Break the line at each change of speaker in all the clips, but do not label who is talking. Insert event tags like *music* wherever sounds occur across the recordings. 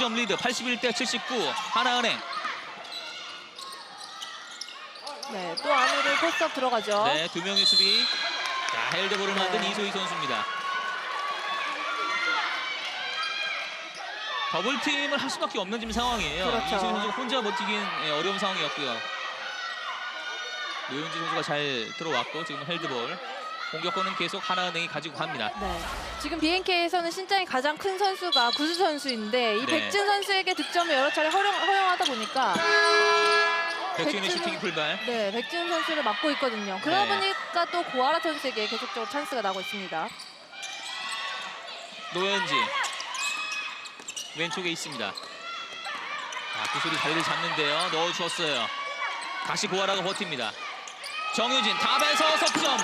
점 리드 81대 79 하나은행
네, 또 안으로 포스트업 들어가죠.
네, 두 명의 수비 자 헬드볼을 만든
네.
이소희 선수입니다 더블팀을 할 수밖에 없는 지금 상황이에요
그렇죠.
이소희 선수가 혼자 버티긴 예, 어려운 상황이었고요 노현지 선수가 잘 들어왔고 지금 헬드볼 공격권은 계속 하나은행이 가지고 갑니다
네. 지금 BNK에서는 신장이 가장 큰 선수가 구수 선수인데 이
네.
백진 선수에게 득점을 여러 차례 허용, 허용하다 보니까
백준의
백준은-
슈팅 풀발
네, 백진 선수를 맡고 있거든요. 그러다
네.
보니까 또 고아라 선수에게 계속적으로 찬스가 나고 있습니다.
노현지 왼쪽에 있습니다. 아, 구슬이 자리를 잡는데요. 넣어주었어요. 다시 고아라가 버팁니다. 정유진 탑에서 석점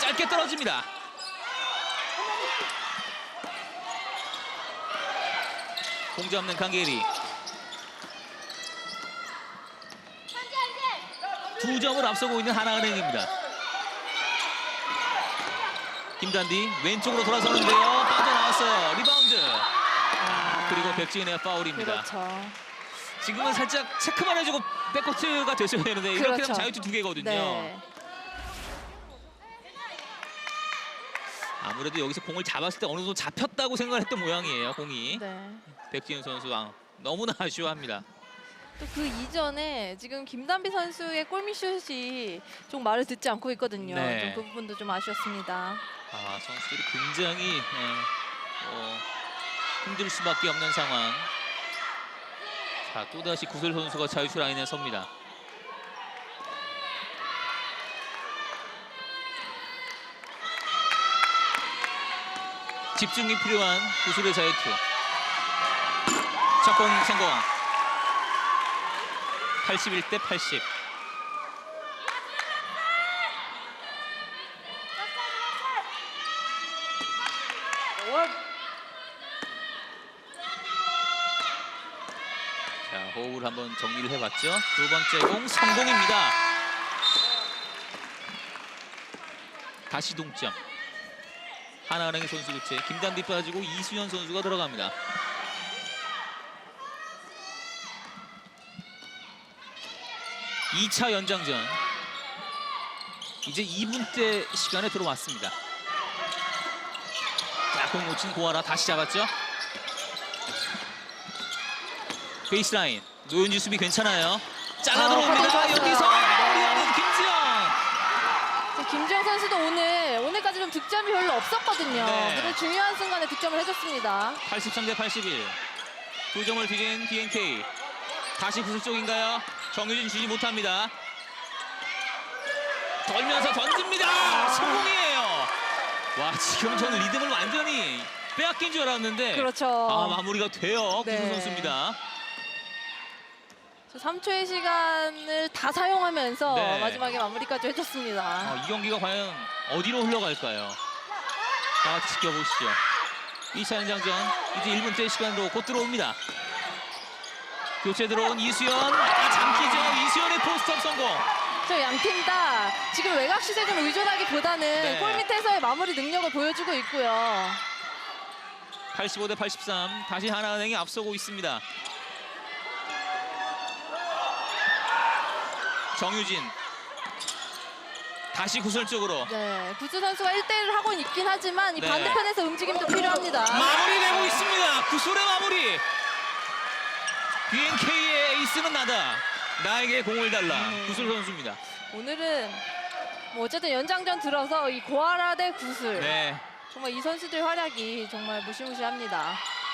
짧게 떨어집니다. 공 잡는 강계리 두 점을 앞서고 있는 하나은행입니다. 김단디 왼쪽으로 돌아서는데요. 빠져나왔어요. 리바운드.
아,
그리고 백지은의 파울입니다.
그렇죠.
지금은 살짝 체크만 해주고 백코트가 됐어야 되는데 이렇게
그렇죠.
되면 자유투 두 개거든요.
네.
아무래도 여기서 공을 잡았을 때 어느 정도 잡혔다고 생각을 했던 모양이에요. 공이.
네.
백지은 선수 아, 너무나 *laughs* 아쉬워합니다.
또 그 이전에 지금 김단비 선수의 골밑슛이 좀 말을 듣지 않고 있거든요.
네.
좀 그 부분도 좀 아쉬웠습니다.
아, 선수들이 굉장히 예, 어, 힘들 수밖에 없는 상황. 자, 또다시 구슬 선수가 자유투 라인에 섭니다. 집중이 필요한 구슬의 자유투. 첫공 성공. 81대 80. 자, 호흡을 한번 정리를 해봤죠. 두 번째 공 성공입니다. 다시 동점. 하나은행의 선수 교체. 김단비 빠지고 이수현 선수가 들어갑니다. 이차 연장전. 이제 2분대 시간에 들어왔습니다. 자, 공 놓친 고아라 다시 잡았죠. 베이스라인. 노현지 수비 괜찮아요. 잘라
아,
들어옵니다. 여기서
네.
마무리하는 김지영.
자, 김지영 선수도 오늘 오늘까지 좀 득점이 별로 없었거든요.
네.
그래도 중요한 순간에 득점을 해줬습니다.
83 대 81. 두 점을 뒤진 BNK. 다시 구슬 쪽인가요? 정유진 주지 못합니다. 돌면서 던집니다. 성공이에요. 와 지금 저는 리듬을 완전히 빼앗긴 줄 알았는데
그렇죠.
아 마무리가 돼요. 구슬
네.
선수입니다.
저 3초의 시간을 다 사용하면서
네.
마지막에 마무리까지 해줬습니다.
아, 이 경기가 과연 어디로 흘러갈까요? 다 같이 지켜보시죠. 2차 연장전 이제 1분째 시간으로 곧 들어옵니다. 교체 들어온 이수연 아, 잠기죠. 이수연의 포스트업 성공.
저 양팀 다 지금 외곽 슛에 좀 의존하기보다는
네.
골 밑에서의 마무리 능력을 보여주고 있고요.
85 대 83 다시 하나은행이 앞서고 있습니다. 정유진 다시 구슬 쪽으로
네, 구주 선수가 1대1을 하고 있긴 하지만 이
네.
반대편에서 움직임도 필요합니다.
마무리되고 있습니다. 구슬의 마무리. BNK의 에이스는 나다. 나에게 공을 달라.
음.
구슬 선수입니다.
오늘은 뭐 어쨌든 연장전 들어서 이 고아라 대 구슬
네.
정말 이 선수들 활약이 정말 무시무시합니다.